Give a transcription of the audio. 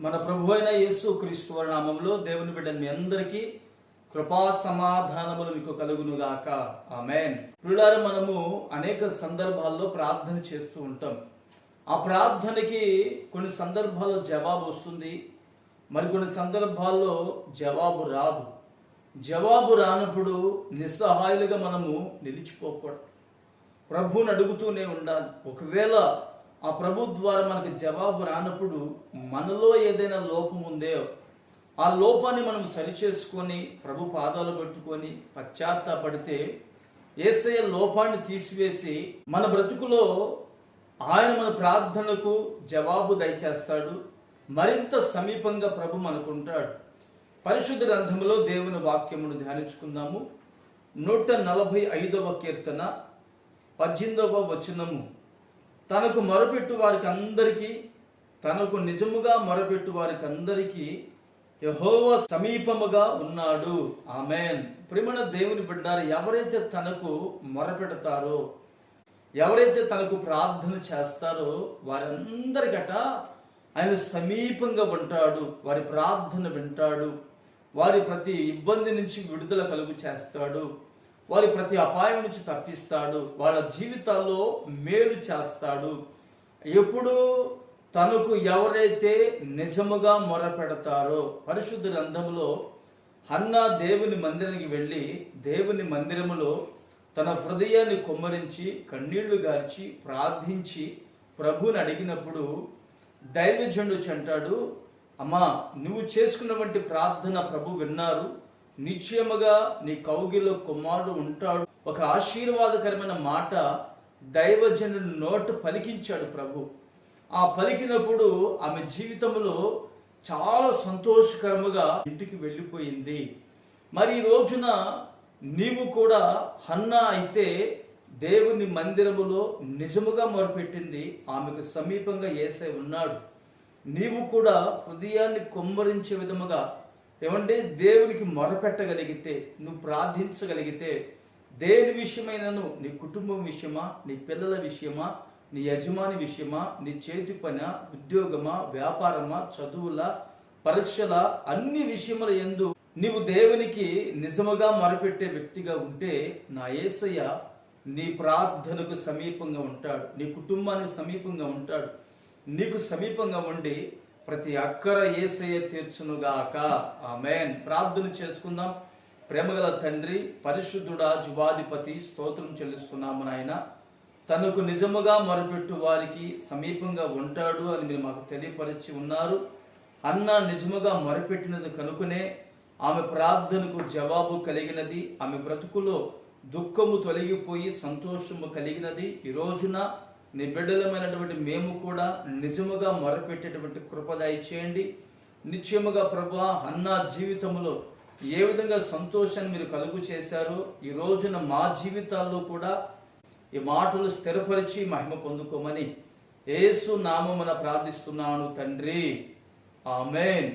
మన ప్రభు అయిన యేసు క్రీస్తు నామంలో దేవుని బిడ్డ మీ అందరికీ కృపా సమాధానములు మీకు కలుగును గాక ఆమెన్. ప్రియులారా మనము అనేక సందర్భాల్లో ప్రార్థన చేస్తూ ఉంటాం. ఆ ప్రార్థనకి కొన్ని సందర్భాల్లో జవాబు వస్తుంది. మరికొన్ని సందర్భాల్లో జవాబు రాదు. జవాబు రానప్పుడు నిస్సహాయులుగా మనము నిలిచిపోకూడదు. ప్రభువుని అడుగుతూనే ఉండాలి. ఒకవేళ ఆ ప్రభు ద్వారా మనకు జవాబు రానప్పుడు మనలో ఏదైనా లోపం ఉందే ఆ లోపాన్ని మనం సరిచేసుకొని ప్రభు పాదాలు పెట్టుకొని పశ్చాత్తాపడితే ఏసయ్య లోపాన్ని తీసివేసి మన బ్రతుకులో ఆయన మన ప్రార్థనకు జవాబు దయచేస్తాడు. మరింత సమీపంగా ప్రభు మనకుంటాడు. పరిశుద్ధ గ్రంథంలో దేవుని వాక్యమును ధ్యానించుకుందాము. నూట నలభై ఐదవ కీర్తన పద్దెనిమిదవ వచనము. తనకు మొరపెట్టు వారికి అందరికీ తనకు నిజముగా మొరపెట్టు వారికి అందరికీ యహోవ సమీపముగా ఉన్నాడు. ఆమెన్. ప్రిమణ దేవుని బిడ్డారు ఎవరైతే తనకు మొరపెడతారో ఎవరైతే తనకు ప్రార్థన చేస్తారో వారందరికట ఆయన సమీపంగా ఉంటాడు. వారి ప్రార్థన వింటాడు. వారి ప్రతి ఇబ్బంది నుంచి విడుదల కలుగు చేస్తాడు. వారి ప్రతి అపాయం నుంచి తప్పిస్తాడు వాళ్ళ జీవితాల్లో మేలు చేస్తాడు. ఎప్పుడు తనకు ఎవరైతే నిజముగా మొరపెడతారో పరిశుద్ధ గ్రంథంలో హన్నా దేవుని మందిరానికి వెళ్ళి దేవుని మందిరములో తన హృదయాన్ని కొమ్మరించి కన్నీళ్ళు గార్చి ప్రార్థించి ప్రభుని అడిగినప్పుడు దైవజనుడు చెంటాడు అమ్మా నువ్వు చేసుకున్నటువంటి ప్రార్థన ప్రభు విన్నారు నిశ్చయముగా నీ కౌగిలో కుమారుడు ఉంటాడు. ఒక ఆశీర్వాదకరమైన మాట దైవజనుడు నోట పలికించాడు ప్రభు. ఆ పలికినప్పుడు ఆమె జీవితంలో చాలా సంతోషకరముగా ఇంటికి వెళ్ళిపోయింది. మరి ఈ రోజున నీవు కూడా హన్నా అయితే దేవుని మందిరములో నిజముగా మొరపెట్టింది ఆమెకు సమీపంగా ఏసై ఉన్నాడు. నీవు కూడా హృదయాన్ని కొమ్మరించే విధముగా ఏమంటే దేవునికి మొరపెట్టగలిగితే నువ్వు ప్రార్థించగలిగితే దేని విషయమైనను నీ కుటుంబం విషయమా నీ పిల్లల విషయమా నీ యజమాని విషయమా నీ చేతి పని ఉద్యోగమా వ్యాపారమా చదువుల పరీక్షల అన్ని విషయముల ఎందు నీవు దేవునికి నిజముగా మొరపెట్టే వ్యక్తిగా ఉంటే నా ఏసయ్య నీ ప్రార్థనకు సమీపంగా ఉంటాడు. నీ కుటుంబానికి సమీపంగా ఉంటాడు. నీకు సమీపంగా ఉండి ప్రతి అక్కర ఏసయ తీర్చునుగాక. ఆమెన్. ప్రార్థన చేసుకుందాం. ప్రేమగల తండ్రి పరిశుద్ధుడా జువాధిపతి స్తోత్రం చెల్లిస్తున్నాము నాయన. తనకు నిజముగా మొరపెట్టు వారికి సమీపంగా ఉంటాడు అని మీరు మాకు తెలియపరిచి ఉన్నారు. అన్న నిజముగా మొరపెట్టినది కనుకునే ఆమె ప్రార్థనకు జవాబు కలిగినది ఆమె బ్రతుకులో దుఃఖము తొలగిపోయి సంతోషము కలిగినది. ఈ రోజున నీ బిడ్డలమైనటువంటి మేము కూడా నిజముగా మొరపెట్టేటువంటి కృపదాయి చేయండి నిశ్చయముగా ప్రభా అన్న జీవితంలో ఏ విధంగా సంతోషాన్ని మీరు కలుగు చేశారో ఈ రోజున మా జీవితాల్లో కూడా ఈ మాటలు స్థిరపరిచి మహిమ పొందుకోమని ఏసు నామమున ప్రార్థిస్తున్నాను తండ్రి. ఆమెన్.